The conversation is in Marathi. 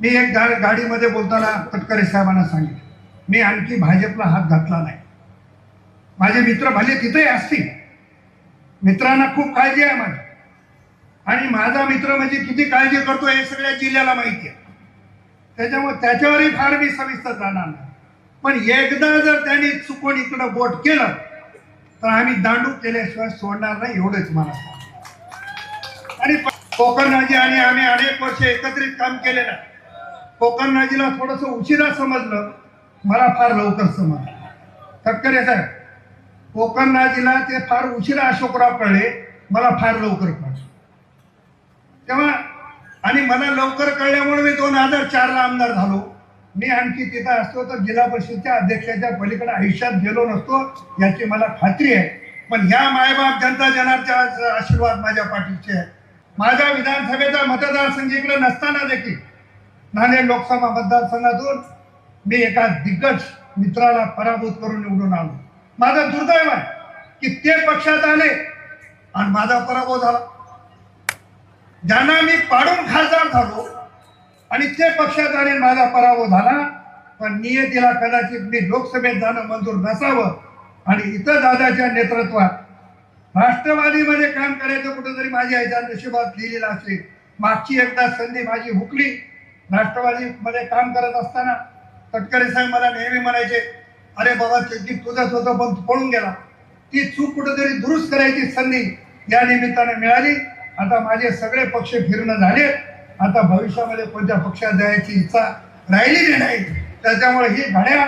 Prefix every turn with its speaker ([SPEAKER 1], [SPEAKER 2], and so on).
[SPEAKER 1] मी एक गा गाडीमध्ये बोलताना तटकरे साहेबांना सांगितलं. मी आणखी भाजपला हात घातला नाही. माझे मित्र भले तिथेही असतील. मित्रांना खूप काळजी आहे माझी. आणि माझा मित्र म्हणजे किती काळजी करतो हे सगळ्या जिल्ह्याला माहिती आहे. त्याच्यामुळे त्याच्यावरही फार मी सविस्तर जाणार नाही. पण एकदा जर त्यांनी चुकून इकडं बोट केलं तर आम्ही दांडू केल्याशिवाय सोडणार नाही एवढंच मला आणि कोकण कोकणराजी आणि आम्ही अनेक वर्ष एकत्रित काम केलेलं आहे. कोकणराजीला थोडस उशिरा समजलं मला फार लवकर समजलं. तत्करे साहेब कोकणराजीला ते फार उशिरा अशोकराव कळले मला फार लवकर कळलं. तेव्हा आणि मला लवकर कळल्यामुळे मी दोन हजार चारला आमदार झालो. मी आणखी तिथं असतो तर जिल्हा परिषदच्या अध्यक्षाच्या पलीकडे आयुष्यात गेलो नसतो याची मला खात्री आहे. पण ह्या मायबाप जनता जनार्दनचा आशीर्वाद माझ्या पाठीचे आहे. माझ्या विधानसभेचा मतदारसंघ इकडे नसताना देखील नाणे लोकसभा मतदारसंघातून मी एका दिग्गज मित्राला पराभूत करून निवडून आलो माझं दुर्दैव आहे की ते पक्षात आले आणि माझा पराभव झाला. ज्यांना मी पाडून खासदार झालो आणि ते पक्षात आले माझा पराभव झाला पण नियतीला कदाचित मी लोकसभेत जाणं मंजूर नसावं आणि इथं दादाच्या नेतृत्वात राष्ट्रवादीमध्ये काम करायचं कुठंतरी माझ्या ह्याच्या नशिबात लिहिलेलं असेल. मागची एकदा संधी माझी हुकली. राष्ट्रवादीमध्ये काम करत असताना तटकरे साहेब मला नेहमी म्हणायचे अरे बाबा चेकी तुझंच होतं पण पळून गेला. ती चूक कुठेतरी दुरुस्त करायची संधी या निमित्ताने मिळाली. आता माझे सगळे पक्ष फिरणं झाले. आता भविष्यामध्ये कोणत्या पक्षात जायची इच्छा राहिलेली नाही त्याच्यामुळे ही घड्या